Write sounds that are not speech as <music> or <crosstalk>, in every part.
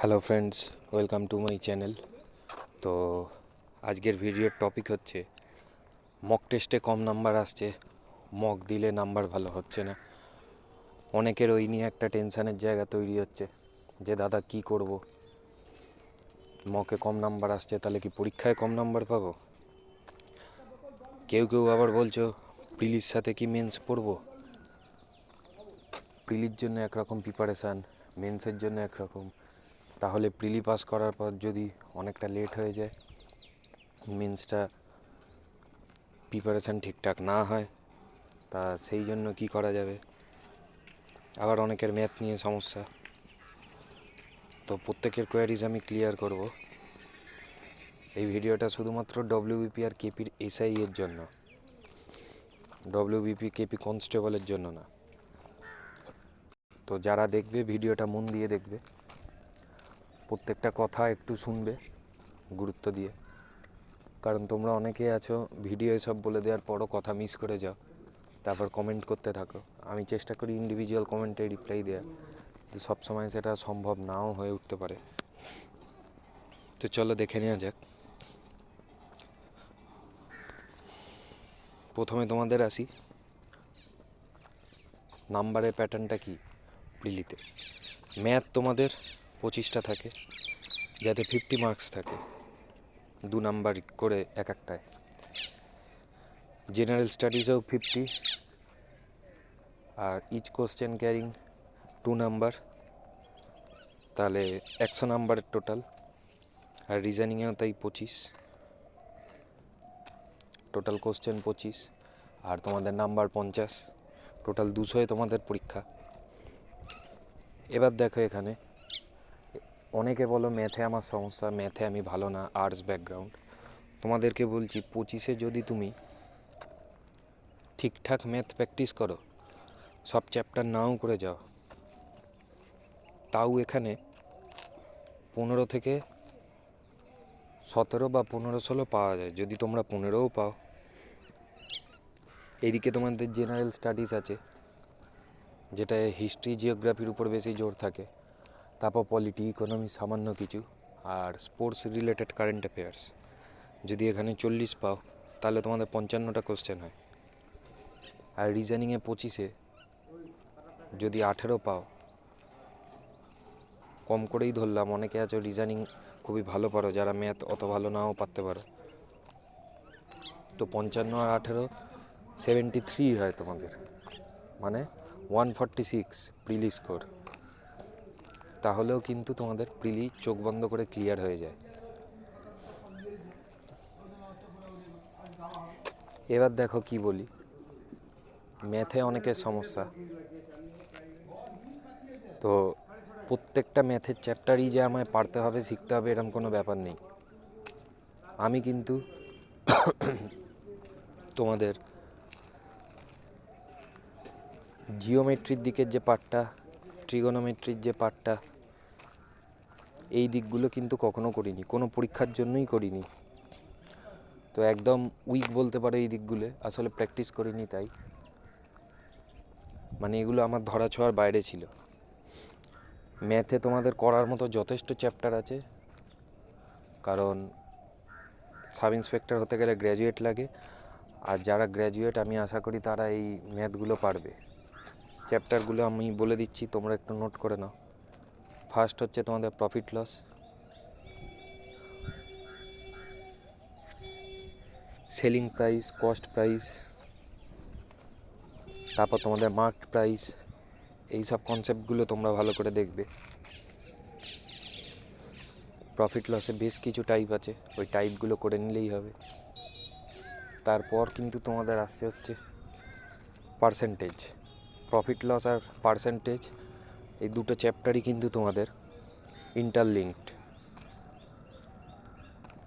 Hello friends welcome to my channel তো আজকের ভিডিওর টপিক হচ্ছে মক টেস্টে কম নাম্বার আসছে মক দিলে নাম্বার ভালো হচ্ছে না। অনেকের ওই নিয়ে একটা টেনশানের জায়গা তৈরি হচ্ছে, যে দাদা কি করব? মকে কম নাম্বার আসছে, তাহলে কি পরীক্ষায় কম নাম্বার পাবো? কেউ কেউ আবার বলছো, প্রিলির সাথে কি মেন্স পড়ব? প্রিলির জন্য একরকম প্রিপারেশান মেন্সের জন্য একরকম। তাহলে প্রিলি পাস করার পর যদি অনেকটা লেট হয়ে যায় মেন্সটা প্রিপারেশান ঠিকঠাক না হয়, তা সেই জন্য কি করা যাবে? আবার অনেকের ম্যাথ নিয়ে সমস্যা। তো প্রত্যেকের কোয়ারিজ আমি ক্লিয়ার করব। এই ভিডিওটা শুধুমাত্র ডব্লিউবিপি আর কেপির এসআই এর জন্য। ডব্লিউবিপি কেপি কনস্টেবলের জন্য না। তো যারা দেখবে ভিডিওটা মন দিয়ে দেখবে। প্রত্যেকটা কথা একটু শুনবে, গুরুত্ব দিয়ে। কারণ তোমরা অনেকেই আছো, ভিডিও সব বলে দেওয়ার পরও কথা মিস করে যাও। তারপর কমেন্ট করতে থাকো। আমি চেষ্টা করি ইন্ডিভিজুয়াল কমেন্টে রিপ্লাই দেওয়ার। কিন্তু সবসময় সেটা সম্ভব নাও হয়ে উঠতে পারে। তো চলো দেখে নেওয়া যাক। প্রথমে তোমাদের আসি। নাম্বারের প্যাটার্নটা কি? প্রিলিতে ম্যাথ তোমাদের পঁচিশটা থাকে, যাতে ফিফটি মার্কস থাকে। দু নাম্বার করে এক একটায়। জেনারেল স্টাডিজেও ফিফটি আর each question carrying two number তাহলে একশো নাম্বারের টোটাল আর রিজনিংয়েও তাই পঁচিশ। টোটাল কোশ্চেন পঁচিশ, আর তোমাদের নাম্বার পঞ্চাশ। টোটাল দুশোয় তোমাদের পরীক্ষা। এবার দেখো এখানে অনেকে বলো ম্যাথে আমার সমস্যা, ম্যাথে আমি ভালো না আর্টস ব্যাকগ্রাউন্ড তোমাদেরকে বলছি, পঁচিশে যদি তুমি ঠিকঠাক ম্যাথ প্র্যাকটিস করো, সব চ্যাপ্টার নাও করে যাও, তাও এখানে পনেরো থেকে সতেরো বা পনেরো ষোলো পাওয়া যায়, যদি তোমরা পনেরোও পাও। এদিকে তোমাদের জেনারেল স্টাডিজ আছে যেটা হিস্ট্রি জিওগ্রাফির উপর বেশি জোর থাকে। তারপর পলিটি ইকোনমি সামান্য কিছু, আর স্পোর্টস রিলেটেড কারেন্ট অ্যাফেয়ার্স যদি এখানে চল্লিশ পাও, তাহলে তোমাদের পঞ্চান্নটা কোশ্চেন হয়। আর রিজনিংয়ে পঁচিশে, যদি আঠেরো পাও, কম করেই ধরলাম। অনেকে আছো রিজনিং খুবই ভালো পারো, যারা ম্যাথ অত ভালো নাও পারতে পারো। তো পঞ্চান্ন আর আঠেরো সেভেন্টি থ্রি হয় তোমাদের। মানে one forty six prelim score তাহলেও কিন্তু তোমাদের প্রিলি চোখ বন্ধ করে ক্লিয়ার হয়ে যায়। এবার দেখো কি বলি। ম্যাথে অনেকের সমস্যা। তো প্রত্যেকটা ম্যাথের চ্যাপ্টারই যে আমায় পারতে হবে, শিখতে হবে এরকম কোনো ব্যাপার নেই। আমি কিন্তু তোমাদের জিওমেট্রির দিকের যে পার্টটা ট্রিগোনোমেট্রির যে পার্টটা এই দিকগুলো কিন্তু কখনো করিনি, কোনো পরীক্ষার জন্যই করিনি। তো একদম উইক বলতে পারো এই দিকগুলো, আসলে প্র্যাকটিস করিনি তাই। মানে এগুলো আমার ধরা ছোঁয়ার বাইরে ছিল। ম্যাথে তোমাদের করার মতো যথেষ্ট চ্যাপ্টার আছে, কারণ সাব ইন্সপেক্টর হতে গেলে গ্র্যাজুয়েট লাগে, আর যারা গ্র্যাজুয়েট আমি আশা করি তারা এই ম্যাথগুলো পারবে। চ্যাপ্টারগুলো আমি বলে দিচ্ছি, তোমরা একটু নোট করে নাও। ফার্স্ট হচ্ছে তোমাদের profit loss selling price cost price তারপর তোমাদের মার্কড প্রাইস এই সব কনসেপ্টগুলো তোমরা ভালো করে দেখবে। প্রফিট লসে বেশ কিছু টাইপ আছে, ওই টাইপগুলো করে নিলেই হবে। তারপর কিন্তু তোমাদের আসছে হচ্ছে পার্সেন্টেজ প্রফিট লস আর পার্সেন্টেজ এই দুটো চ্যাপ্টারই কিন্তু তোমাদের ইন্টারলিঙ্কড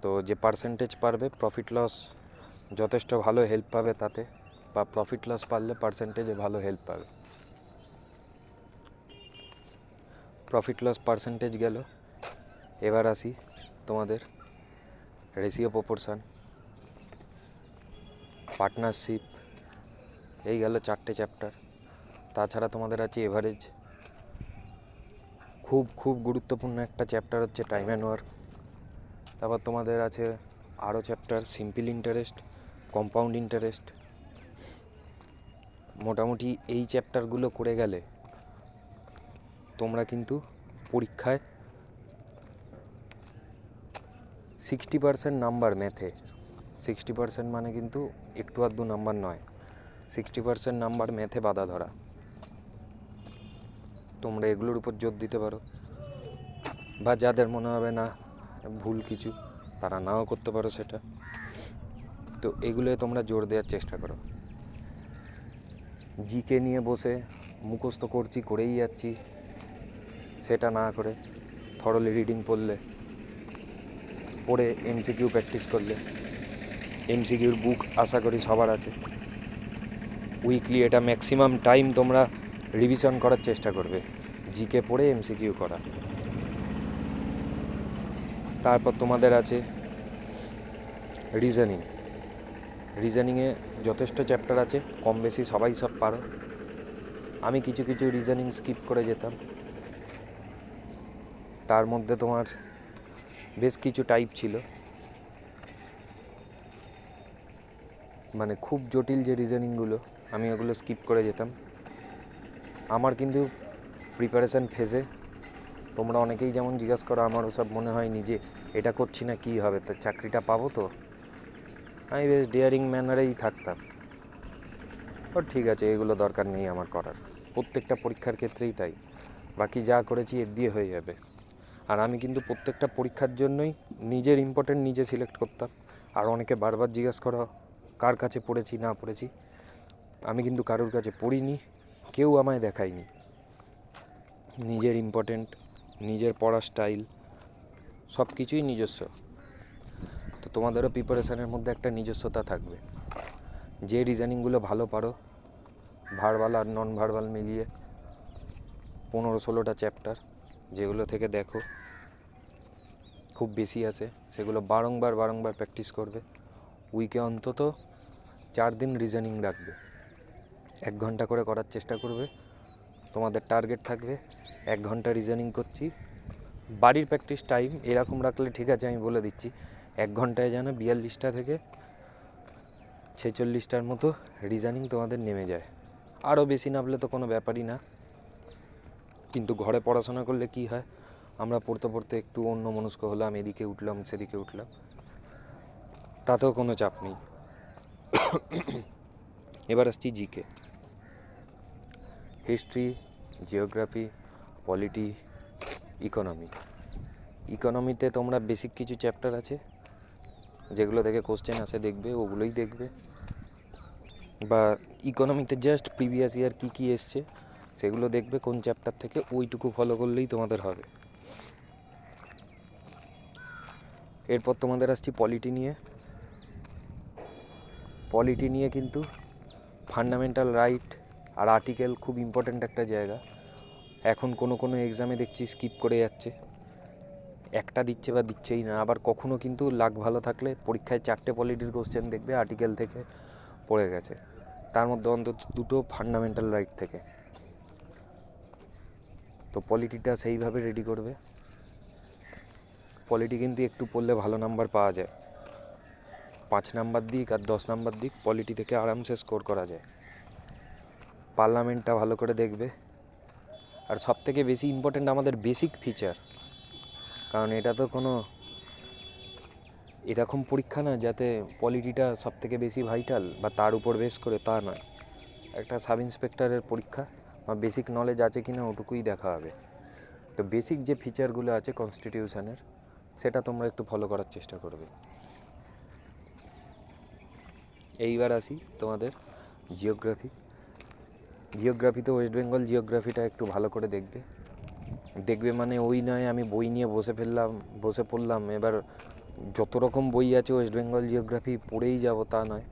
তো যে পার্সেন্টেজ পারবে প্রফিট লস যথেষ্ট ভালো হেল্প পাবে তাতে, বা প্রফিট লস পারলে পার্সেন্টেজে ভালো হেল্প পাবে। প্রফিট লস পার্সেন্টেজ গেল। এবার আসি তোমাদের রেশিও প্রপোর্শন পার্টনারশিপ এই গেল চারটে চ্যাপ্টার তাছাড়া তোমাদের আছে এভারেজ খুব খুব গুরুত্বপূর্ণ একটা চ্যাপ্টার হচ্ছে টাইম অ্যান্ড ওয়ার্ক তারপর তোমাদের আছে আরও chapter simple interest compound interest মোটামুটি এই চ্যাপ্টারগুলো করে গেলে তোমরা কিন্তু পরীক্ষায় সিক্সটি পার্সেন্ট নাম্বার ম্যাথে সিক্সটি পার্সেন্ট মানে কিন্তু একটু আধটু নাম্বার নয়। সিক্সটি পার্সেন্ট নাম্বার ম্যাথে বাধা ধরা। তোমরা এগুলোর উপর জোর দিতে পারো। বা যাদের মনে হবে না, ভুল কিছু, তারা নাও করতে পারো সেটা। তো এগুলো তোমরা জোর দেওয়ার চেষ্টা করো। জিকে নিয়ে বসে মুখস্থ করছি, করেই যাচ্ছি। সেটা না করে থরলি রিডিং পড়লে, পড়ে এমসিকিউ প্র্যাকটিস করলে। এমসিকিউর বুক আশা করি সবার আছে। উইকলি এটা ম্যাক্সিমাম টাইম তোমরা রিভিশন করার চেষ্টা করবে। জিকে পড়ে এমসিকিউ করা। তারপর তোমাদের আছে রিজনিং রিজনিংয়ে যথেষ্ট চ্যাপ্টার আছে, কম বেশি সবাই সব পারো। আমি কিছু কিছু রিজনিং স্কিপ করে যেতাম। তার মধ্যে তোমার বেশ কিছু টাইপ ছিল। মানে খুব জটিল যে রিজনিংগুলো আমি ওগুলো স্কিপ করে যেতাম। আমার কিন্তু প্রিপারেশান ফেজে তোমরা অনেকেই যেমন জিজ্ঞাসা করো, আমারও সব মনে হয় নিজে এটা করছি না, কী হবে? তো চাকরিটা পাবো তো? আমি বেশ ডেয়ারিং ম্যানারেই থাকতাম। ও ঠিক আছে, এগুলো দরকার নেই আমার করার। প্রত্যেকটা পরীক্ষার ক্ষেত্রেই তাই। বাকি যা করেছি এর দিয়ে হয়ে যাবে। আর আমি কিন্তু প্রত্যেকটা পরীক্ষার জন্যই নিজের ইম্পর্টেন্ট নিজে সিলেক্ট করতাম। আর অনেকে বারবার জিজ্ঞেস করা, কার কাছে পড়েছি, না পড়েছি? আমি কিন্তু কারোর কাছে পড়িনি। কেউ আমায় দেখায়নি। নিজের ইম্পর্টেন্ট নিজের পড়ার স্টাইল সব কিছুই নিজস্ব। তো তোমাদেরও প্রিপারেশানের মধ্যে একটা নিজস্বতা থাকবে। যে রিজনিংগুলো ভালো পারো ভার্বাল আর নন ভার্বাল মিলিয়ে পনেরো ষোলোটা চ্যাপ্টার যেগুলো থেকে দেখো, খুব বেশি আছে, সেগুলো বারংবার বারংবার প্র্যাকটিস করবে। উইকে অন্তত চার দিন রিজনিং রাখবে। এক ঘণ্টা করে করার চেষ্টা করবে। তোমাদের টার্গেট থাকবে, এক ঘণ্টা রিজনিং করছি। বাড়ির প্র্যাকটিস টাইম এরকম রাখলে ঠিক আছে, আমি বলে দিচ্ছি। এক ঘন্টায় যেন বিয়াল্লিশটা থেকে ছেচল্লিশটার মতো রিজনিং তোমাদের নেমে যায়। আরও বেশি নামলে তো কোনো ব্যাপারই না। কিন্তু ঘরে পড়াশোনা করলে কি হয়? আমরা পড়তে পড়তে একটু অন্য মনস্ক হলাম, এদিকে উঠলাম, সেদিকে উঠলাম। তাতেও কোনো চাপ নেই। <coughs> এবার আসছি GK history geography polity economy ইকোনমিতে তোমরা বেসিক কিছু চ্যাপ্টার আছে, যেগুলো থেকে কোশ্চেন আসে দেখবে, ওগুলোই দেখবে। বা ইকোনমিতে জাস্ট প্রিভিয়াস ইয়ার কী কী এসছে, সেগুলো দেখবে, কোন চ্যাপ্টার থেকে ওইটুকু ফলো করলেই তোমাদের হবে। এরপর তোমাদের আসছি পলিটি নিয়ে। পলিটি নিয়ে কিন্তু ফান্ডামেন্টাল রাইট আর আর্টিকেল খুব ইম্পর্ট্যান্ট একটা জায়গা। এখন কোনো কোনো এক্সামে দেখছি স্কিপ করে যাচ্ছে। একটা দিচ্ছে বা দিচ্ছেই না। আবার কখনো কিন্তু লাক ভালো থাকলে পরীক্ষায় চারটে পলিটির কোশ্চেন দেখবে আর্টিকেল থেকে পড়ে গেছে। তার মধ্যে অন্তত দুটো ফান্ডামেন্টাল রাইট থেকে। তো পলিটিটা সেইভাবে রেডি করবে। পলিটি কিন্তু একটু পড়লে ভালো নাম্বার পাওয়া যায়। পাঁচ নাম্বার দিক আর দশ নাম্বার দিক পলিটি থেকে আরামসে স্কোর করা যায়। পার্লামেন্টটা ভালো করে দেখবে। আর সব থেকে বেশি ইম্পর্ট্যান্ট আমাদের বেসিক ফিচার কারণ এটা তো কোনো এরকম পরীক্ষা না যাতে পলিটিটা সব থেকে বেশি ভাইটাল বা তার উপর বেস করে তা নয়। একটা সাব ইন্সপেক্টরের পরীক্ষা, বা বেসিক নলেজ আছে কি না ওটুকুই দেখা হবে। তো বেসিক যে ফিচারগুলো আছে কনস্টিটিউশনের সেটা তোমরা একটু ফলো করার চেষ্টা করবে। এইবার আসি তোমাদের জিওগ্রাফি জিওগ্রাফিতে ওয়েস্ট বেঙ্গল জিওগ্রাফিটা একটু ভালো করে দেখবে। দেখবে মানে ওই নয় আমি বই নিয়ে বসে ফেললাম, বসে পড়লাম। এবার যত রকম বই আছে ওয়েস্ট বেঙ্গল জিওগ্রাফি পড়েই যাব তা নয়।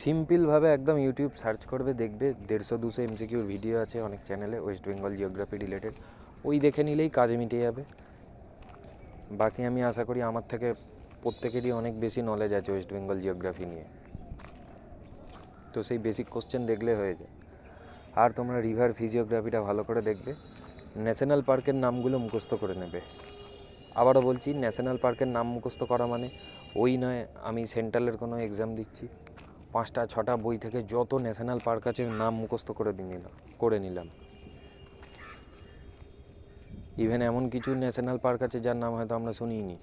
সিম্পলভাবে একদম ইউটিউব সার্চ করবে, দেখবে। দেড়শো, দুশো এমসিকিউর ভিডিও আছে অনেক চ্যানেলে ওয়েস্ট বেঙ্গল জিওগ্রাফি রিলেটেড ওই দেখে নিলেই কাজ মিটে যাবে। বাকি আমি আশা করি আমার থেকে প্রত্যেকেরই অনেক বেশি নলেজ আছে ওয়েস্ট বেঙ্গল জিওগ্রাফি নিয়ে। তো সেই বেসিক কোশ্চেন দেখলে হয়ে যায়। আর তোমরা রিভার ফিজিওগ্রাফিটা ভালো করে দেখবে। ন্যাশনাল পার্কের নামগুলো মুখস্থ করে নেবে। আবারও বলছি, ন্যাশনাল পার্কের নাম মুখস্থ করা মানে ওই নয়, আমি সেন্ট্রালের কোনো এক্সাম দিচ্ছি। পাঁচটা, ছটা বই থেকে যত ন্যাশনাল পার্ক আছে, নাম মুখস্থ করে নিলাম করে নিলাম। ইভেন এমন কিছু ন্যাশনাল পার্ক আছে, যার নাম হয়তো আমরা শুনিনি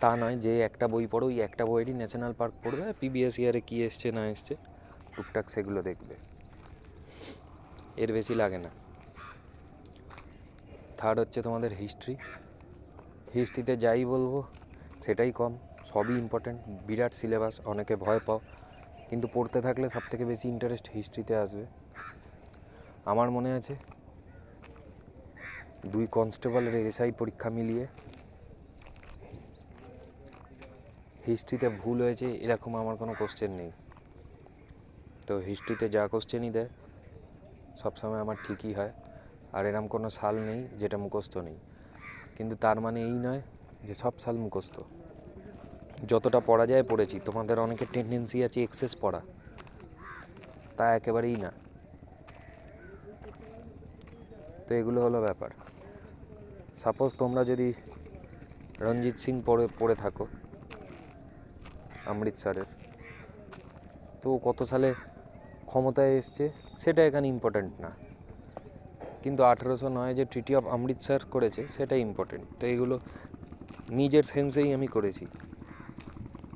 তা নয় যে একটা বই পড়ো, ওই একটা বইয়েরই ন্যাশনাল পার্ক পড়বে পিবিএস ইয়ারে কী এসছে, না এসছে। টুকটাক সেগুলো দেখবে। এর বেশি লাগে না। থার্ড হচ্ছে তোমাদের হিস্ট্রি হিস্ট্রিতে যাই বলব, সেটাই কম, সবই ইম্পর্ট্যান্ট বিরাট সিলেবাস অনেকে ভয় পাও। কিন্তু পড়তে থাকলে সব থেকে বেশি ইন্টারেস্ট হিস্ট্রিতে আসবে। আমার মনে আছে, দুই কনস্টেবলের এসআই পরীক্ষা মিলিয়ে হিস্ট্রিতে ভুল হয়েছে, এরকম আমার কোনো কোশ্চেন নেই। তো হিস্ট্রিতে যা কোশ্চেনই দেয়, সবসময় আমার ঠিকই হয়। আর এরম কোনো সাল নেই যেটা মুখস্থ নেই। কিন্তু তার মানে এই নয় যে সব সাল মুখস্থ। যতটা পড়া যায় পড়েছি, তোমাদের অনেকের টেন্ডেন্সি আছে এক্সেস পড়া। তা একেবারেই না। তো এগুলো হলো ব্যাপার। সাপোজ তোমরা যদি রঞ্জিত সিং পড়ে পড়ে থাকো, অমৃতসরের, তো কত সালে ক্ষমতায় এসছে, সেটা এখানে ইম্পর্ট্যান্ট না। কিন্তু আঠেরোশো নয় যে ট্রিটি অফ অমৃতসর করেছে সেটা ইম্পর্টেন্ট তো এইগুলো নিজের সেন্সেই আমি করেছি।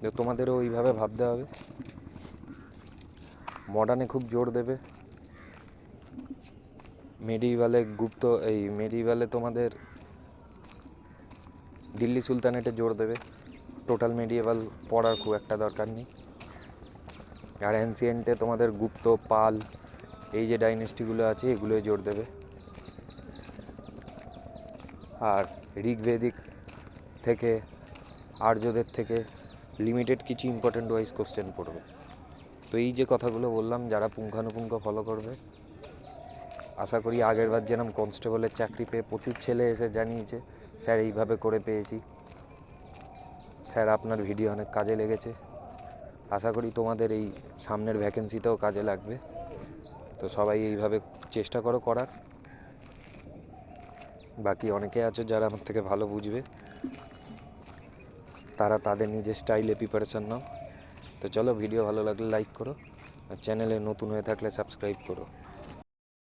তো তোমাদেরও ওইভাবে ভাবতে হবে। মডার্নে খুব জোর দেবে। মেডিভালে গুপ্ত, এই মেডিভালে তোমাদের দিল্লি সুলতানেটে জোর দেবে। টোটাল মেডিয়েভাল পড়ার খুব একটা দরকার নেই। আর অ্যান্সিয়েন্টে তোমাদের গুপ্ত, পাল, এই যে ডাইনেস্টিগুলো আছে এগুলোই জোর দেবে। আর ঋগ্বেদিক থেকে, আর্যদের থেকে লিমিটেড কিছু ইম্পর্টেন্ট ওয়াইজ কোশ্চেন পড়বে। তো এই যে কথাগুলো বললাম, যারা পুঙ্খানুপুঙ্খ ফলো করবে, আশা করি আগের বার কনস্টেবলের চাকরি পেয়ে প্রচুর ছেলে এসে জানিয়েছে, স্যার এইভাবে করে পেয়েছি। স্যার, আপনার ভিডিও অনেক কাজে লেগেছে। আশা করি তোমাদের এই সামনের ভ্যাকেন্সিতেও কাজে লাগবে। তো সবাই এইভাবে চেষ্টা করো করার। বাকি অনেকে আছে যারা আমার থেকে ভালো বুঝবে। তারা তাদের নিজের স্টাইলে প্রিপারেশান নাও। তো চলো ভিডিও ভালো লাগলে লাইক করো। আর চ্যানেলে নতুন হয়ে থাকলে সাবস্ক্রাইব করো।